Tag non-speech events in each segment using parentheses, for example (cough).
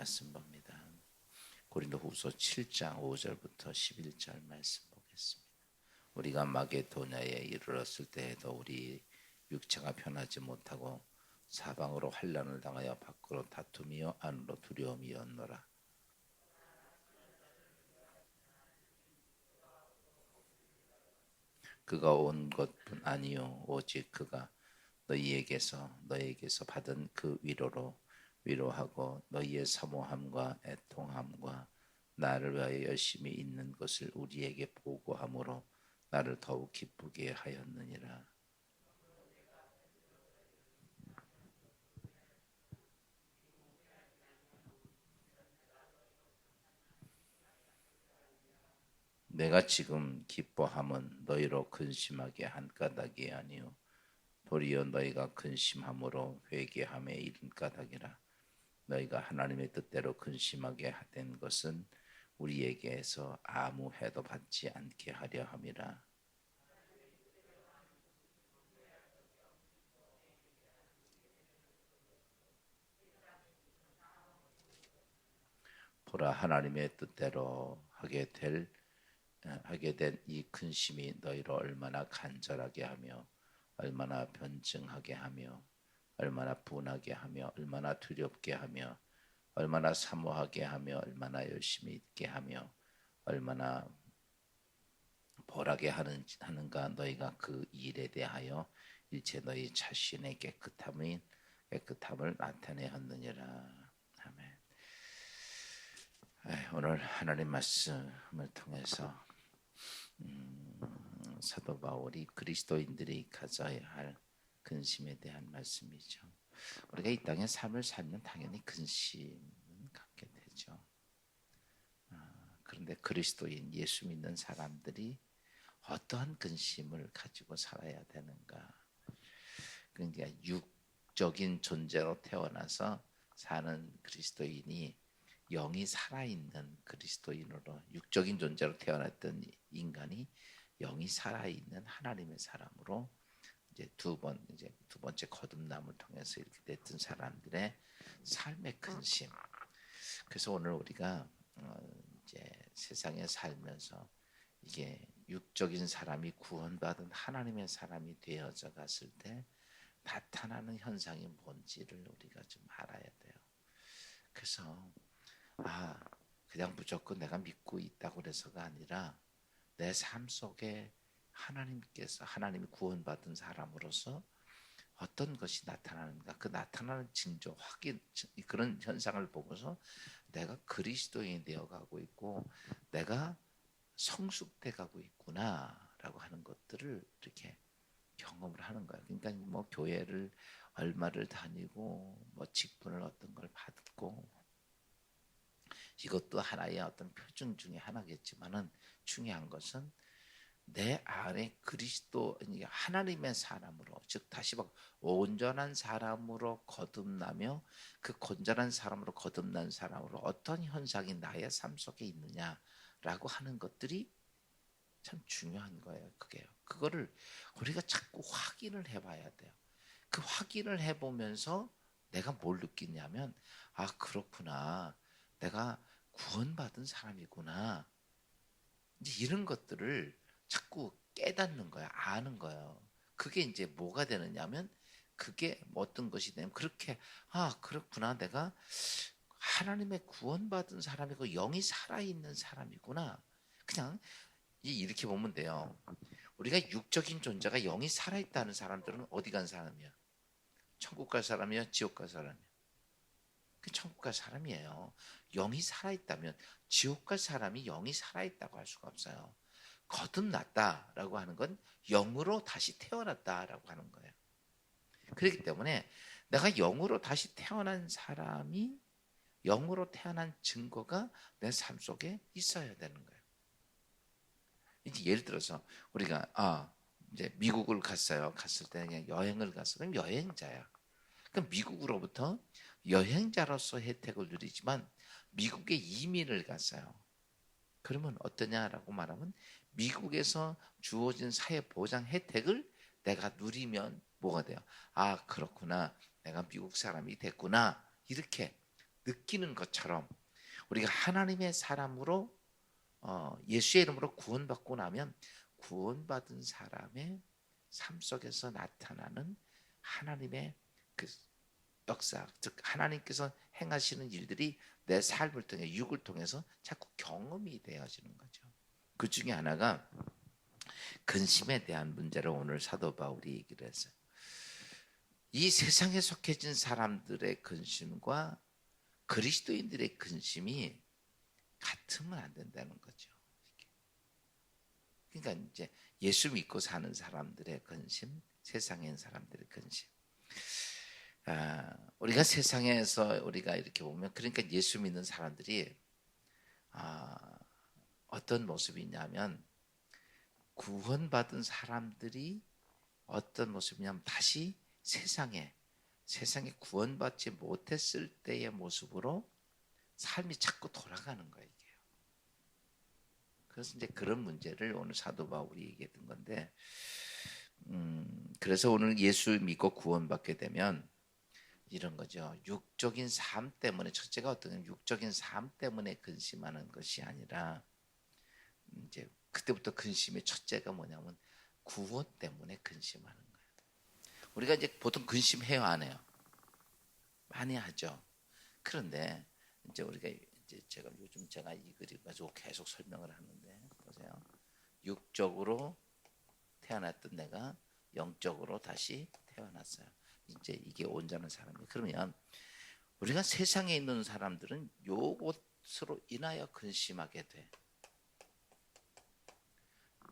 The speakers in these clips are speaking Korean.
말씀 봅니다. 고린도후서 7장 5절부터 11절 말씀 보겠습니다. 우리가 마게도냐에 이르렀을 때에도 우리 육체가 편하지 못하고 사방으로 환란을 당하여 밖으로 다툼이요 안으로 두려움이었노라. 그가 온 것뿐 아니요 오직 그가 너희에게서 너희에게서 받은 그 위로로 위로하고 너희의 사모함과 애통함과 나를 위하여 열심히 있는 것을 우리에게 보고함으로 나를 더욱 기쁘게 하였느니라. 내가 지금 기뻐함은 너희로 근심하게 한 까닭이 아니요 도리어 너희가 근심함으로 회개함에 이른 까닭이라 너희가 하나님의 뜻대로 근심하게 된 것은 우리에게서 아무 해도 받지 않게 하려 함이라. 보라 하나님의 뜻대로 하게 될 하게 된 이 근심이 너희를 얼마나 간절하게 하며 얼마나 변증하게 하며 얼마나 분하게 하며 얼마나 두렵게 하며 얼마나 사모하게 하며 얼마나 열심히 있게 하며 얼마나 벌하게 하는, 하는가 너희가 그 일에 대하여 일체 너희 자신의 깨끗함인 깨끗함을 나타내었느니라 아멘. 오늘 하나님 말씀을 통해서 음, 사도 바울이 그리스도인들이 가져야 할 근심에 대한 말씀이죠. 우리가 이 땅에 삶을 살면 당연히 근심은 갖게 되죠. 아, 그런데 그리스도인 예수 믿는 사람들이 어떠한 근심을 가지고 살아야 되는가? 그러니까 육적인 존재로 태어나서 사는 그리스도인이 영이 살아있는 그리스도인으로 육적인 존재로 태어났던 인간이 영이 살아있는 하나님의 사람으로 이제 두 번 이제 두 번째 거듭남을 통해서 이렇게 됐던 사람들의 삶의 근심. 그래서 오늘 우리가 어 이제 세상에 살면서 이게 육적인 사람이 구원받은 하나님의 사람이 되어져 갔을 때 나타나는 현상이 뭔지를 우리가 좀 알아야 돼요. 그래서 아 그냥 무조건 내가 믿고 있다고 그래서가 아니라 내 삶 속에 하나님께서 하나님이 구원받은 사람으로서 어떤 것이 나타나는가 그 나타나는 징조 확인 그런 현상을 보고서 내가 그리스도인이 되어가고 있고 내가 성숙돼 가고 있구나라고 하는 것들을 이렇게 경험을 하는 거예요. 그러니까 뭐 교회를 얼마를 다니고 뭐 직분을 어떤 걸 받고 이것도 하나의 어떤 표준 중에 하나겠지만은 중요한 것은 내 안에 그리스도 하나님의 사람으로 즉 다시 봐 온전한 사람으로 거듭나며 그 건전한 사람으로 거듭난 사람으로 어떤 현상이 나의 삶 속에 있느냐라고 하는 것들이 참 중요한 거예요. 그게요. 그거를 우리가 자꾸 확인을 해봐야 돼요. 그 확인을 해보면서 내가 뭘 느끼냐면 아 그렇구나. 내가 구원받은 사람이구나. 이제 이런 것들을 자꾸 깨닫는 거야. 아는 거예요. 그게 이제 뭐가 되느냐면 그게 어떤 것이 되면 그렇게 아 그렇구나 내가 하나님의 구원받은 사람이고 영이 살아있는 사람이구나. 그냥 이렇게 보면 돼요. 우리가 육적인 존재가 영이 살아있다는 사람들은 어디 간 사람이야? 천국 갈 사람이야? 지옥 갈 사람이야? 그 천국 갈 사람이에요. 영이 살아있다면 지옥 갈 사람이 영이 살아있다고 할 수가 없어요. 거듭났다라고 하는 건 영으로 다시 태어났다라고 하는 거예요. 그렇기 때문에 내가 영으로 다시 태어난 사람이 영으로 태어난 증거가 내 삶 속에 있어야 되는 거예요. 이제 예를 들어서 우리가 아 이제 미국을 갔어요. 갔을 때 그냥 여행을 갔어. 그럼 여행자야. 그럼 미국으로부터 여행자로서 혜택을 누리지만 미국에 이민을 갔어요. 그러면 어떠냐라고 말하면 미국에서 주어진 사회 보장 혜택을 내가 누리면 뭐가 돼요? 아, 그렇구나. 내가 미국 사람이 됐구나. 이렇게 느끼는 것처럼 우리가 하나님의 사람으로 어, 예수의 이름으로 구원받고 나면 구원받은 사람의 삶 속에서 나타나는 하나님의 그 역사, 즉 하나님께서 행하시는 일들이 내 삶을 통해 육을 통해서 자꾸 경험이 되어지는 거죠. 그 중에 하나가 근심에 대한 문제를 오늘 사도 바울이 얘기를 했어요. 이 세상에 속해진 사람들의 근심과 그리스도인들의 근심이 같으면 안 된다는 거죠. 그러니까 이제 예수 믿고 사는 사람들의 근심, 세상의 사람들의 근심. 아, 우리가 세상에서 우리가 이렇게 보면 그러니까 예수 믿는 사람들이 아, 어떤 모습이냐면 구원받은 사람들이 어떤 모습이냐면 다시 세상에 세상에 구원받지 못했을 때의 모습으로 삶이 자꾸 돌아가는 거예요. 그래서 이제 그런 문제를 오늘 사도 바울이 얘기했던 건데, 음, 그래서 오늘 예수 믿고 구원받게 되면 이런 거죠. 육적인 삶 때문에 첫째가 어떤 육적인 삶 때문에 근심하는 것이 아니라 이제 그때부터 근심의 첫째가 뭐냐면 구원 때문에 근심하는 거예요. 우리가 이제 보통 근심해요, 안 해요? 많이 하죠. 그런데 이제 우리가 이제 제가 요즘 제가 이 글을 가지고 계속 설명을 하는데 보세요. 육적으로 태어났던 내가 영적으로 다시 태어났어요. 이제 이게 온전한 사람이에요. 그러면 우리가 세상에 있는 사람들은 요것으로 인하여 근심하게 돼.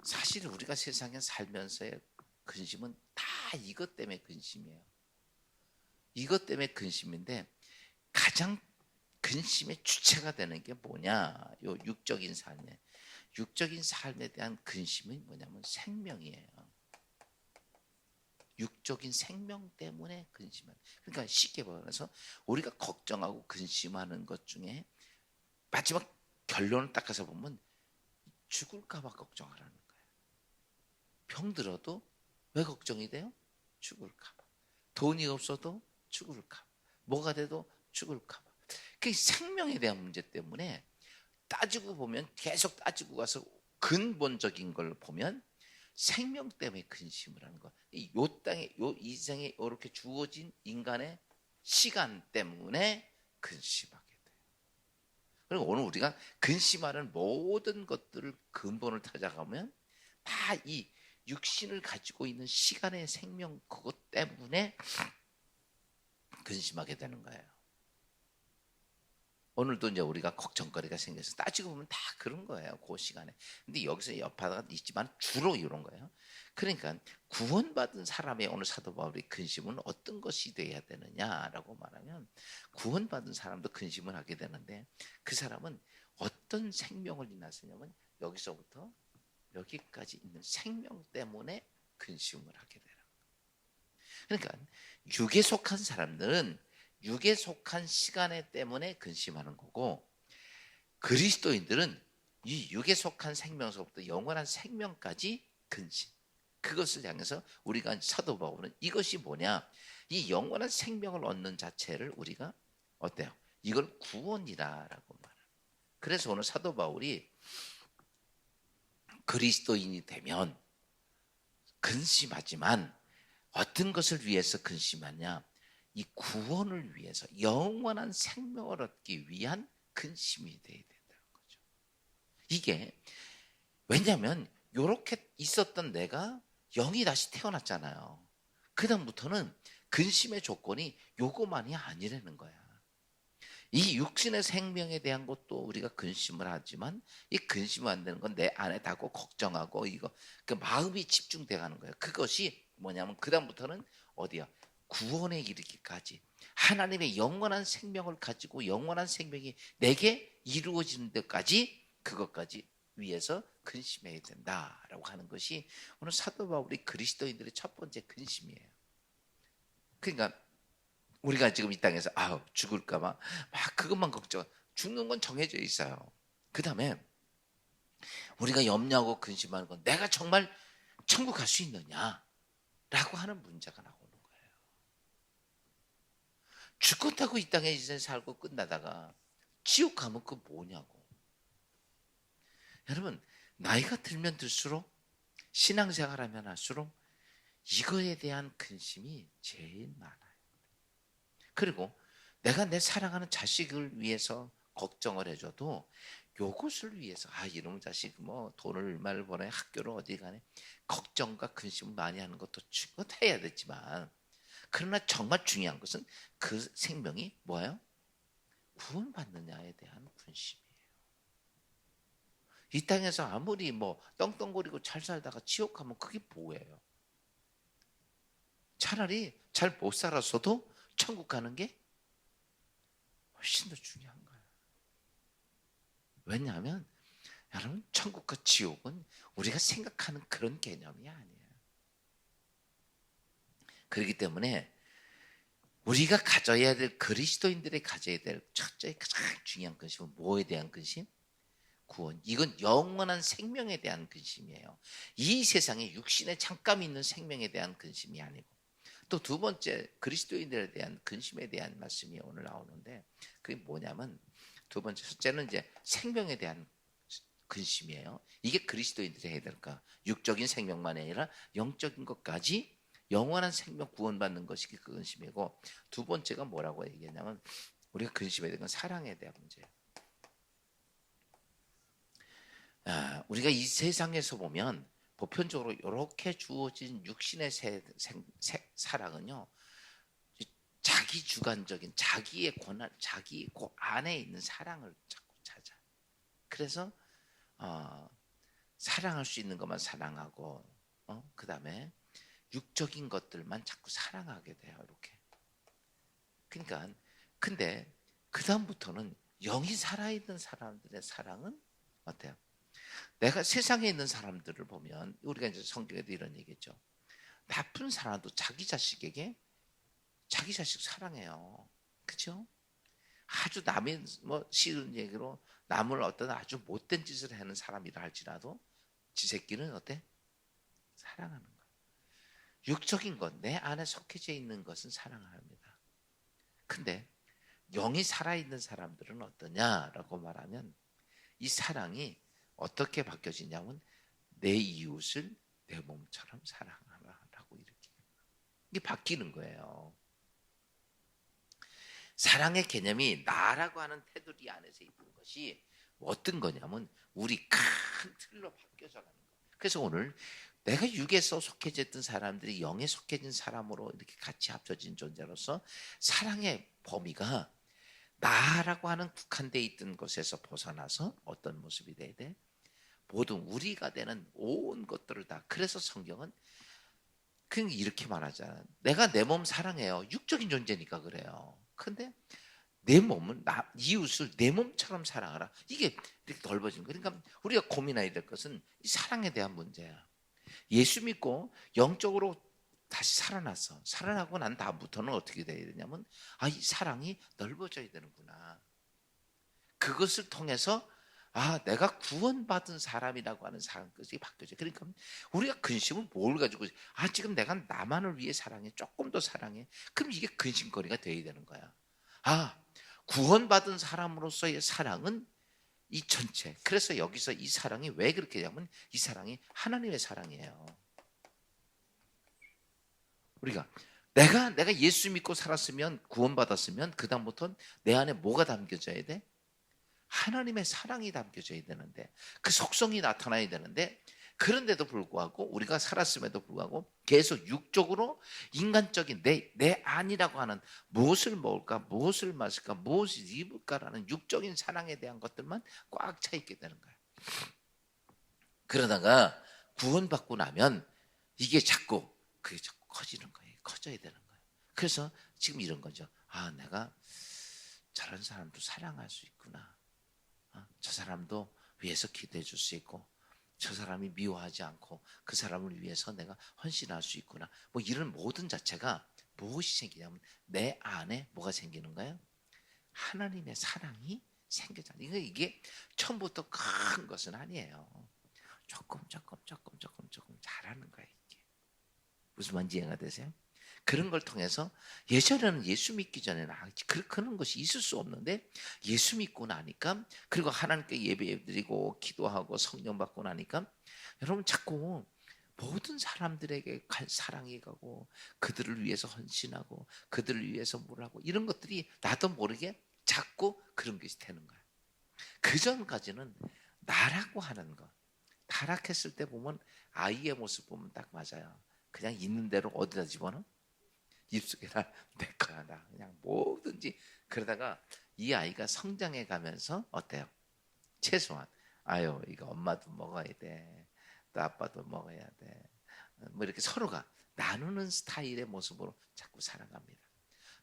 사실 우리가 세상에 살면서의 근심은 다 이것 때문에 근심이에요. 이것 때문에 근심인데 가장 근심의 주체가 되는 게 뭐냐? 요 육적인 삶에 육적인 삶에 대한 근심이 뭐냐면 생명이에요. 육적인 생명 때문에 근심을. 그러니까 쉽게 말해서 우리가 걱정하고 근심하는 것 중에 마지막 결론을 딱 가서 보면 죽을까봐 걱정하라는 거예요. 병들어도 왜 걱정이 돼요? 죽을까봐. 돈이 없어도 죽을까봐. 뭐가 돼도 죽을까봐. 그 생명에 대한 문제 때문에 따지고 보면 계속 따지고 가서 근본적인 걸 보면 생명 때문에 근심을 하는 거. 요 땅에 요 이생에 이렇게 주어진 인간의 시간 때문에 근심하게 돼요. 그리고 오늘 우리가 근심하는 모든 것들을 근본을 찾아가면 다 이 육신을 가지고 있는 시간의 생명 그것 때문에 근심하게 되는 거예요. 오늘도 이제 우리가 걱정거리가 생겨서 따지고 보면 다 그런 거예요. 그 시간에. 근데 여기서 여파가 있지만 주로 이런 거예요. 그러니까 구원받은 사람의 오늘 사도 바울의 근심은 어떤 것이 돼야 되느냐라고 말하면 구원받은 사람도 근심을 하게 되는데 그 사람은 어떤 생명을 인하서냐면 여기서부터 여기까지 있는 생명 때문에 근심을 하게 되는 거예요. 그러니까 육에 속한 사람들은 육에 속한 시간에 때문에 근심하는 거고 그리스도인들은 이 육에 속한 생명서부터 영원한 생명까지 근심. 그것을 향해서 우리가 사도 바울은 이것이 뭐냐? 이 영원한 생명을 얻는 자체를 우리가 어때요? 이걸 구원이라라고 말합니다. 그래서 오늘 사도 바울이 그리스도인이 되면 근심하지만 어떤 것을 위해서 근심하냐? 이 구원을 위해서 영원한 생명을 얻기 위한 근심이 되어야 된다는 거죠. 이게 왜냐하면 이렇게 있었던 내가 영이 다시 태어났잖아요. 그다음부터는 근심의 조건이 요거만이 아니라는 거야. 이 육신의 생명에 대한 것도 우리가 근심을 하지만 이 근심 안 되는 건 내 안에 다고 걱정하고 이거 그 마음이 집중돼 가는 거예요. 그것이 뭐냐면 그다음부터는 어디야? 구원에 이르기까지 하나님의 영원한 생명을 가지고 영원한 생명이 내게 이루어지는 데까지 그것까지 위해서 근심해야 된다라고 하는 것이 오늘 사도 바울이 그리스도인들의 첫 번째 근심이에요. 그러니까 우리가 지금 이 땅에서 아 죽을까 봐 막 그것만 걱정. 죽는 건 정해져 있어요. 그 다음에 우리가 염려하고 근심하는 건 내가 정말 천국 갈 수 있느냐라고 하는 문제가 거예요. 죽었다고 이 땅에 이제 살고 끝나다가 지옥 가면 그 뭐냐고. 여러분 나이가 들면 들수록 신앙생활 하면 할수록 이거에 대한 근심이 제일 많아요. 그리고 내가 내 사랑하는 자식을 위해서 걱정을 해줘도 요것을 위해서 아 이놈 자식 뭐 돈을 얼마를 버네 학교를 어디 가네 걱정과 근심을 많이 하는 것도 중요해야 되지만 그러나 정말 중요한 것은 그 생명이 뭐예요? 구원받느냐에 대한 분심이에요. 이 땅에서 아무리 뭐 떵떵거리고 잘 살다가 지옥 가면 그게 뭐예요? 차라리 잘 못 살았어도 천국 가는 게 훨씬 더 중요한 거예요. 왜냐하면 여러분 천국과 지옥은 우리가 생각하는 그런 개념이 아니에요. 그렇기 때문에 우리가 가져야 될 그리스도인들이 가져야 될 첫째 가장 중요한 근심은 뭐에 대한 근심? 구원. 이건 영원한 생명에 대한 근심이에요. 이 세상에 육신에 잠깐 있는 생명에 대한 근심이 아니고 또 두 번째 그리스도인들에 대한 근심에 대한 말씀이 오늘 나오는데 그게 뭐냐면 두 번째 첫째는 이제 생명에 대한 근심이에요. 이게 그리스도인들이 해야 될까? 육적인 생명만이 아니라 영적인 것까지 영원한 생명 구원받는 것이 그 근심이고 두 번째가 뭐라고 얘기했냐면 우리가 근심해야 되는 건 사랑에 대한 문제예요. 아, 우리가 이 세상에서 보면 보편적으로 이렇게 주어진 육신의 세, 생, 세, 사랑은요 자기 주관적인 자기의 권한, 자기 그 안에 있는 사랑을 자꾸 찾아. 그래서 어, 사랑할 수 있는 것만 사랑하고, 어? 그 다음에 육적인 것들만 자꾸 사랑하게 돼요. 이렇게. 그러니까 근데 그 다음부터는 영이 살아있는 사람들의 사랑은 어때요? 내가 세상에 있는 사람들을 보면 우리가 이제 성경에도 이런 얘기죠. 나쁜 사람도 자기 자식에게 자기 자식 사랑해요. 그죠? 아주 남의 뭐 싫은 얘기로 남을 어떤 아주 못된 짓을 하는 사람이라 할지라도 지 새끼는 어때? 사랑하는. 육적인 것, 내 안에 속해져 있는 것은 사랑합니다. 근데 영이 살아있는 사람들은 어떠냐라고 말하면 이 사랑이 어떻게 바뀌어지냐면 내 이웃을 내 몸처럼 사랑하라라고 이렇게 이게 바뀌는 거예요. 사랑의 개념이 나라고 하는 테두리 안에서 있는 것이 어떤 거냐면 우리 큰 틀로 바뀌어져 가는 거예요. 그래서 오늘 내가 육에서 속해져 있던 사람들이 영에 속해진 사람으로 이렇게 같이 합쳐진 존재로서 사랑의 범위가 나라고 하는 국한돼 있던 것에서 벗어나서 어떤 모습이 돼야 돼? 모든 우리가 되는 온 것들을 다 그래서 성경은 그냥 이렇게 말하잖아. 내가 내 몸 사랑해요. 육적인 존재니까 그래요. 근데 내 몸은 나 이웃을 내 몸처럼 사랑하라. 이게 이렇게 넓어진 거. 그러니까 우리가 고민해야 될 것은 이 사랑에 대한 문제야. 예수 믿고 영적으로 다시 살아났어. 살아나고 난 다음부터는 어떻게 돼야 되냐면 아, 이 사랑이 넓어져야 되는구나. 그것을 통해서 아, 내가 구원받은 사람이라고 하는 사람 것이 바뀌어져. 그러니까 우리가 근심은 뭘 가지고 아, 지금 내가 나만을 위해 사랑해. 조금 더 사랑해. 그럼 이게 근심거리가 돼야 되는 거야. 아, 구원받은 사람으로서의 사랑은 이 전체. 그래서 여기서 이 사랑이 왜 그렇게 되냐면 이 사랑이 하나님의 사랑이에요. 우리가 내가 내가 예수 믿고 살았으면 구원받았으면 그 다음부터는 내 안에 뭐가 담겨져야 돼? 하나님의 사랑이 담겨져야 되는데 그 속성이 나타나야 되는데 그런데도 불구하고 우리가 살았음에도 불구하고 계속 육적으로 인간적인 내, 내 안이라고 하는 무엇을 먹을까, 무엇을 마실까, 무엇을 입을까라는 육적인 사랑에 대한 것들만 꽉 차 있게 되는 거예요. 그러다가 구원받고 나면 이게 자꾸 그게 자꾸 커지는 거예요. 커져야 되는 거예요. 그래서 지금 이런 거죠. 아, 내가 저런 사람도 사랑할 수 있구나. 아, 저 사람도 위해서 기도해 줄 수 있고 저 사람이 미워하지 않고 그 사람을 위해서 내가 헌신할 수 있구나. 뭐 이런 모든 자체가 무엇이 생기냐면 내 안에 뭐가 생기는 거예요? 하나님의 사랑이 생겨잖아요. 이게, 이게 처음부터 큰 것은 아니에요. 조금 조금 조금 조금 조금 잘하는 거예요. 이게 무슨 말인지 이해가 되세요? 그런 걸 통해서 예전에는 예수 믿기 전에는 아, 그- 그런 것이 있을 수 없는데 예수 믿고 나니까 그리고 하나님께 예배 드리고 기도하고 성령 받고 나니까 여러분 자꾸 모든 사람들에게 갈- 사랑이 가고 그들을 위해서 헌신하고 그들을 위해서 뭘 하고 이런 것들이 나도 모르게 자꾸 그런 것이 되는 거야. 그 전까지는 나라고 하는 거 타락했을 때 보면 아이의 모습 보면 딱 맞아요. 그냥 있는 대로 어디다 집어넣어? 입속에다 (laughs) 내 거야 나 그냥 뭐든지 그러다가 이 아이가 성장해 가면서 어때요? 최소한 아유 이거 엄마도 먹어야 돼. 또 아빠도 먹어야 돼. 뭐 이렇게 서로가 나누는 스타일의 모습으로 자꾸 살아갑니다.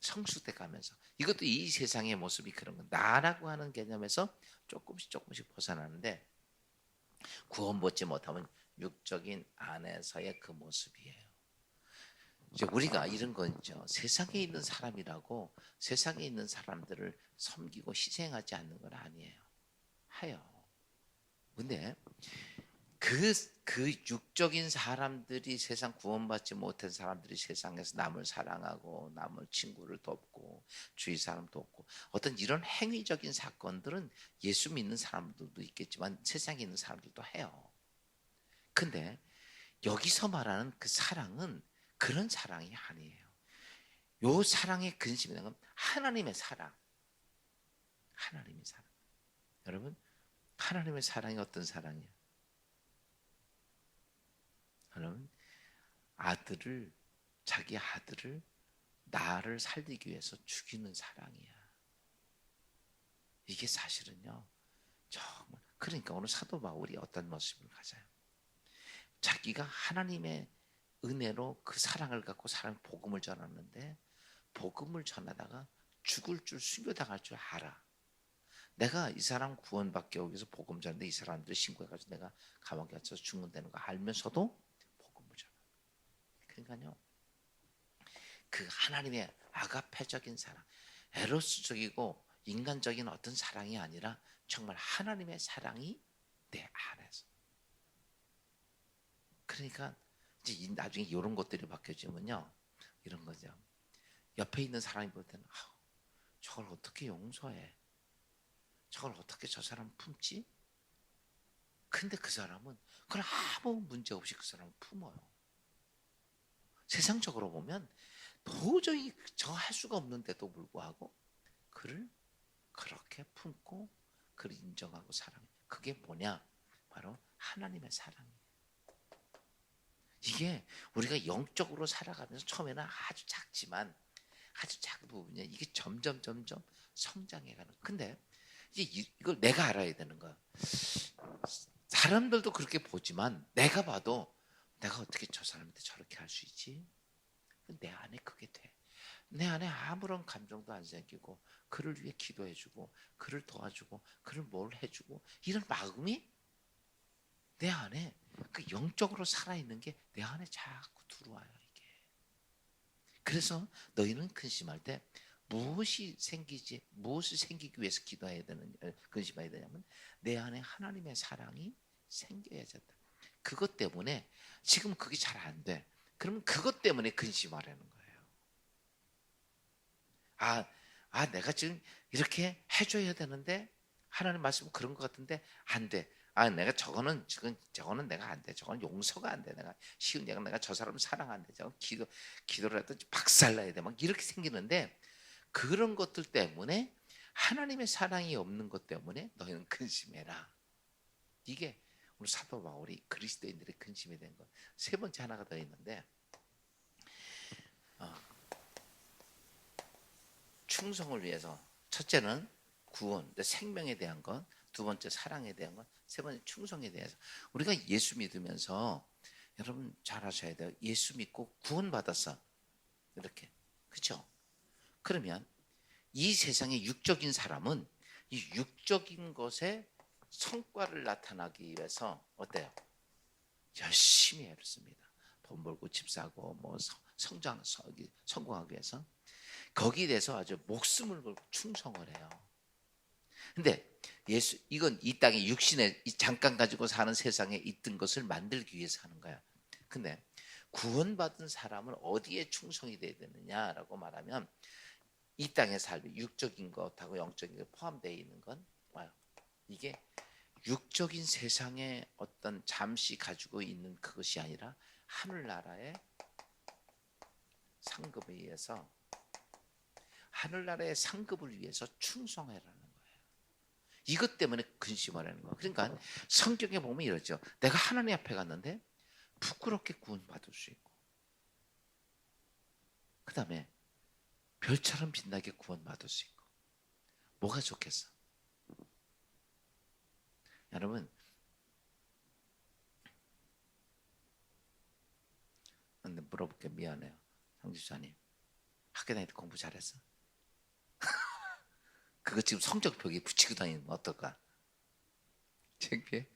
성숙돼 가면서 이것도 이 세상의 모습이 그런 거 나라고 하는 개념에서 조금씩 조금씩 벗어나는데 구원받지 못하면 육적인 안에서의 그 모습이에요. 이제 우리가 이런 거 있죠. 세상에 있는 사람이라고 세상에 있는 사람들을 섬기고 희생하지 않는 건 아니에요. 하요. 근데 그, 그 육적인 사람들이 세상 구원받지 못한 사람들이 세상에서 남을 사랑하고 남을 친구를 돕고 주위 사람 돕고 어떤 이런 행위적인 사건들은 예수 믿는 사람들도 있겠지만 세상에 있는 사람들도 해요. 근데 여기서 말하는 그 사랑은 그런 사랑이 아니에요. 요 사랑의 근심이라는 건 하나님의 사랑. 하나님의 사랑. 여러분, 하나님의 사랑이 어떤 사랑이야? 여러분, 아들을, 자기 아들을 나를 살리기 위해서 죽이는 사랑이야. 이게 사실은요, 정말. 그러니까 오늘 사도 바울이 어떤 모습을 가져요? 자기가 하나님의 은혜로 그 사랑을 갖고 사람 복음을 전하는데 복음을 전하다가 죽을 줄 순교당할 줄 알아. 내가 이 사람 구원받기 위해서 복음 전하는데 이 사람들을 신고해가지고 내가 감옥에 갇혀서 죽는다는 거 알면서도 복음을 전하. 그러니까요. 그 하나님의 아가페적인 사랑, 에로스적이고 인간적인 어떤 사랑이 아니라 정말 하나님의 사랑이 내 안에서. 그러니까 나중에 이런 것들이 바뀌어지면요, 이런 거죠. 옆에 있는 사람이 볼 때는 아우, 저걸 어떻게 용서해? 저걸 어떻게 저 사람 품지? 근데 그 사람은 그걸 아무 문제 없이 그 사람을 품어요. 세상적으로 보면 도저히 저 할 수가 없는데도 불구하고 그를 그렇게 품고 그를 인정하고 사랑해. 그게 뭐냐? 바로 하나님의 사랑 이게 우리가 영적으로 살아가면서 처음에는 아주 작지만 아주 작은 부분이야. 이게 점점 점점 성장해가는. 근데 이제 이- 이걸 내가 알아야 되는 거야. 사람들도 그렇게 보지만 내가 봐도 내가 어떻게 저 사람한테 저렇게 할 수 있지? 내 안에 그게 돼. 내 안에 아무런 감정도 안 생기고 그를 위해 기도해주고 그를 도와주고 그를 뭘 해주고 이런 마음이 내 안에 그 영적으로 살아있는 게 내 안에 자꾸 들어와요 이게. 그래서 너희는 근심할 때 무엇이 생기지 무엇이 생기기 위해서 기도해야 되는 어, 근심해야 되냐면 내 안에 하나님의 사랑이 생겨야 된다. 그것 때문에 지금 그게 잘 안 돼. 그러면 그것 때문에 근심하라는 거예요. 아, 아 내가 지금 이렇게 해줘야 되는데 하나님 말씀 그런 것 같은데 안 돼. 아 내가 저거는 지금 저거는 내가 안 돼. 저건 용서가 안 돼. 내가 쉬운 얘가 내가 저 사람 사랑 안 돼. 저건 기도 기도를 해도 박살나야 돼. 막 이렇게 생기는데 그런 것들 때문에 하나님의 사랑이 없는 것 때문에 너희는 근심해라. 이게 오늘 사도 바울이 그리스도인들의 근심이 된 것. 세 번째 하나가 더 있는데 어, 충성을 위해서 첫째는 구원, 생명에 대한 것, 두 번째 사랑에 대한 것, 세 번째 충성에 대해서 우리가 예수 믿으면서 여러분 잘 아셔야 돼요. 예수 믿고 구원 받았어. 이렇게 그렇죠? 그러면 이 세상의 육적인 사람은 이 육적인 것에 성과를 나타나기 위해서 어때요? 열심히 애를 씁니다. 돈 벌고 집 사고 뭐 성- 성장 성- 성공하기 위해서 거기에 대해서 아주 목숨을 걸고 충성을 해요. 근데 예수 이건 이 땅에 육신에 이 잠깐 가지고 사는 세상에 있던 것을 만들기 위해서 하는 거야. 근데 구원받은 사람은 어디에 충성이 돼야 되느냐라고 말하면 이 땅의 삶이 육적인 것하고 영적인 것 포함되어 있는 건 뭐예요? 이게 육적인 세상에 어떤 잠시 가지고 있는 그것이 아니라 하늘나라의 상급에 의해서 하늘나라의 상급을 위해서 충성해라는 거예요. 이것 때문에 근심하라는 거예요. 그러니까 성경에 보면 이러죠. 내가 하나님 앞에 갔는데 부끄럽게 구원받을 수 있고 그 다음에 별처럼 빛나게 구원받을 수 있고 뭐가 좋겠어? 여러분 근데 물어볼게 미안해요 상지사님 학교 다닐 때 공부 잘했어? 그거 지금 성적표기에 붙이고 다니면 어떨까? 창피해?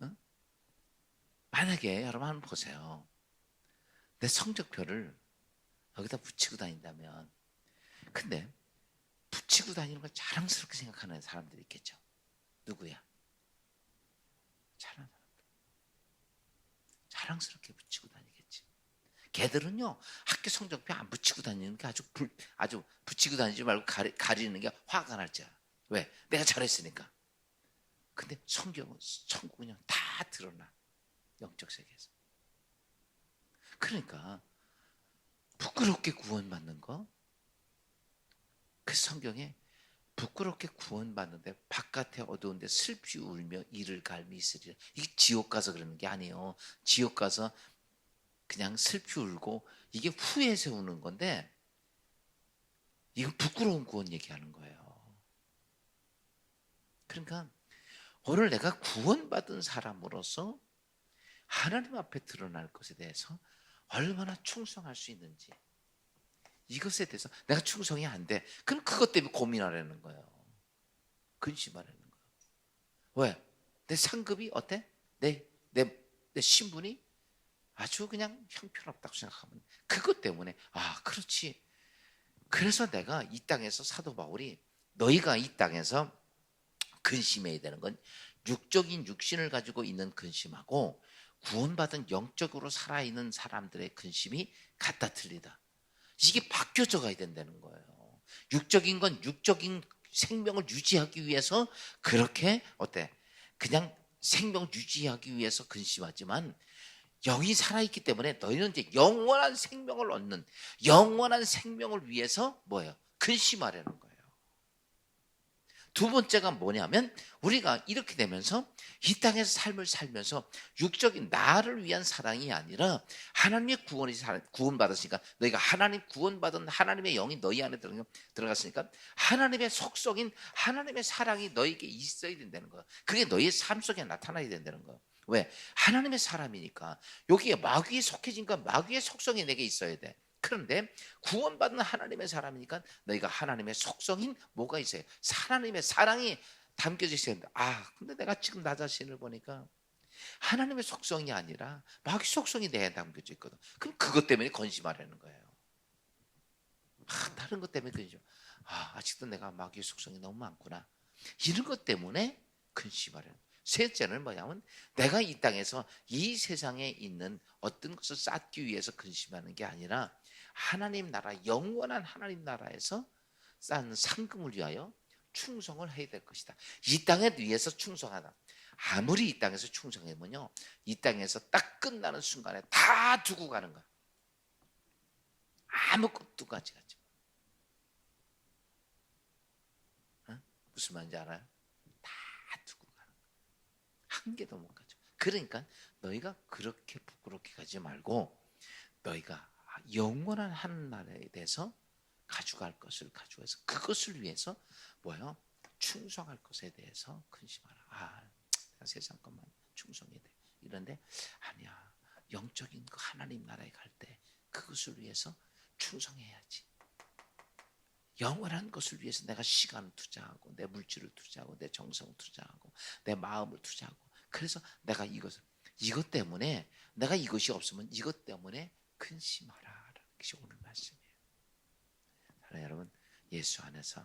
어? 만약에 여러분 한번 보세요 내 성적표를 여기다 붙이고 다닌다면 근데 붙이고 다니는 걸 자랑스럽게 생각하는 사람들이 있겠죠 누구야? 잘하는 사람들 자랑스럽게 붙이고 다니 겠지 걔들은요 학교 성적표 안 붙이고 다니는 게 아주 불, 아주 붙이고 다니지 말고 가리, 가리는 게 화가 날 줄. 알아. 왜? 내가 잘했으니까. 근데 성경은 천국은요 다 드러나 영적 세계에서. 그러니까 부끄럽게 구원받는 거. 그 성경에 부끄럽게 구원받는데 바깥에 어두운데 슬피 울며 이를 갈미 있으리라. 이게 지옥 가서 그러는 게 아니에요. 지옥 가서 그냥 슬피 울고 이게 후에 세우는 건데 이건 부끄러운 구원 얘기하는 거예요. 그러니까 오늘 내가 구원받은 사람으로서 하나님 앞에 드러날 것에 대해서 얼마나 충성할 수 있는지 이것에 대해서 내가 충성이 안 돼. 그럼 그것 때문에 고민하라는 거예요. 근심하라는 거예요. 왜? 내 상급이 어때? 내, 내, 내 신분이 아주 그냥 형편없다고 생각하면 그것 때문에 아 그렇지. 그래서 내가 이 땅에서 사도 바울이 너희가 이 땅에서 근심해야 되는 건 육적인 육신을 가지고 있는 근심하고 구원받은 영적으로 살아있는 사람들의 근심이 같다 틀리다. 이게 바뀌어져 가야 된다는 거예요. 육적인 건 육적인 생명을 유지하기 위해서 그렇게 어때? 그냥 생명 유지하기 위해서 근심하지만 영이 살아있기 때문에 너희는 이제 영원한 생명을 얻는 영원한 생명을 위해서 뭐예요? 근심하려는 거예요. 두 번째가 뭐냐면 우리가 이렇게 되면서 이 땅에서 삶을 살면서 육적인 나를 위한 사랑이 아니라 하나님의 구원이 구원받았으니까 너희가 하나님 구원받은 하나님의 영이 너희 안에 들어갔으니까 하나님의 속성인 하나님의 사랑이 너에게 있어야 된다는 거예요. 그게 너희의 삶 속에 나타나야 된다는 거예요. 왜? 하나님의 사람이니까 여기에 마귀에 속해진까 마귀의 속성이 내게 있어야 돼. 그런데 구원받는 하나님의 사람이니까 너희가 하나님의 속성인 뭐가 있어요? 하나님의 사랑이 담겨져 있어야 된다. 아, 근데 내가 지금 나 자신을 보니까 하나님의 속성이 아니라 마귀 속성이 내에 담겨져 있거든. 그럼 그것 때문에 건심하라는 거예요. 아, 다른 것 때문에 건심. 아, 아직도 내가 마귀의 속성이 너무 많구나. 이런 것 때문에 근심하라는 셋째는 뭐냐면 내가 이 땅에서 이 세상에 있는 어떤 것을 쌓기 위해서 근심하는 게 아니라 하나님 나라 영원한 하나님 나라에서 쌓는 상금을 위하여 충성을 해야 될 것이다. 이 땅에 위해서 충성하다. 아무리 이 땅에서 충성하면요, 이 땅에서 딱 끝나는 순간에 다 두고 가는 거야. 아무것도 가져가지 어? 무슨 말인지 알아요? 한 개도 못 가져. 그러니까 너희가 그렇게 부끄럽게 가지 말고 너희가 영원한 하는 나라에 대해서 가져갈 것을 가져와서 그것을 위해서 뭐요? 충성할 것에 대해서 근심하라. 아, 세상 것만 충성해야 돼. 이런데 아니야. 영적인 그 하나님 나라에 갈 때 그것을 위해서 충성해야지. 영원한 것을 위해서 내가 시간을 투자하고 내 물질을 투자하고 내 정성을 투자하고 내 마음을 투자하고 그래서 내가 이것을 이것 때문에 내가 이것이 없으면 이것 때문에 근심하라라는 것이 오늘 말씀이에요. 사랑 여러분 예수 안에서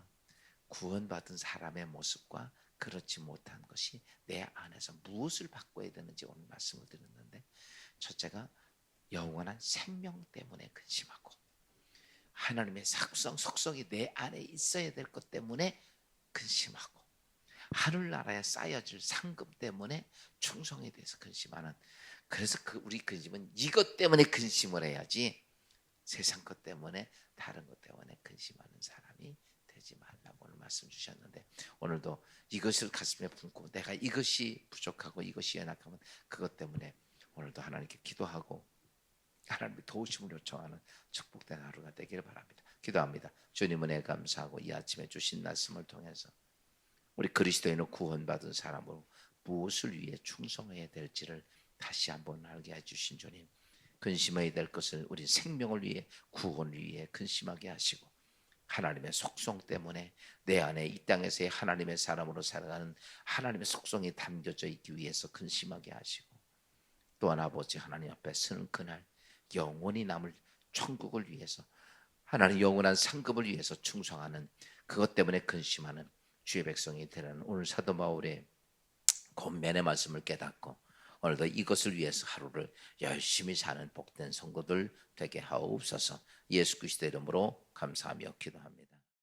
구원받은 사람의 모습과 그렇지 못한 것이 내 안에서 무엇을 바꿔야 되는지 오늘 말씀을 드렸는데 첫째가 영원한 생명 때문에 근심하고 하나님의 sak성 속성이 내 안에 있어야 될 것 때문에 근심하고 하늘나라에 쌓여질 상급 때문에 충성에 대해서 근심하는 그래서 그 우리 근심은 이것 때문에 근심을 해야지 세상 것 때문에 다른 것 때문에 근심하는 사람이 되지 말라고 오늘 말씀 주셨는데 오늘도 이것을 가슴에 품고 내가 이것이 부족하고 이것이 연약하면 그것 때문에 오늘도 하나님께 기도하고 하나님의 도우심을 요청하는 축복된 하루가 되기를 바랍니다. 기도합니다. 주님 은혜 감사하고 이 아침에 주신 말씀을 통해서 우리 그리스도인을 구원받은 사람으로 무엇을 위해 충성해야 될지를 다시 한번 알게 해주신 주님 근심해야 될 것을 우리 생명을 위해 구원을 위해 근심하게 하시고 하나님의 속성 때문에 내 안에 이 땅에서의 하나님의 사람으로 살아가는 하나님의 속성이 담겨져 있기 위해서 근심하게 하시고 또한 아버지 하나님 앞에 서는 그날 영원히 남을 천국을 위해서 하나님 영원한 상급을 위해서 충성하는 그것 때문에 근심하는 주의 백성이 되는 오늘 사도 바울의 권면의 말씀을 깨닫고 오늘도 이것을 위해서 하루를 열심히 사는 복된 성도들 되게 하옵소서 예수 그리스도 이름으로 감사하며 기도합니다.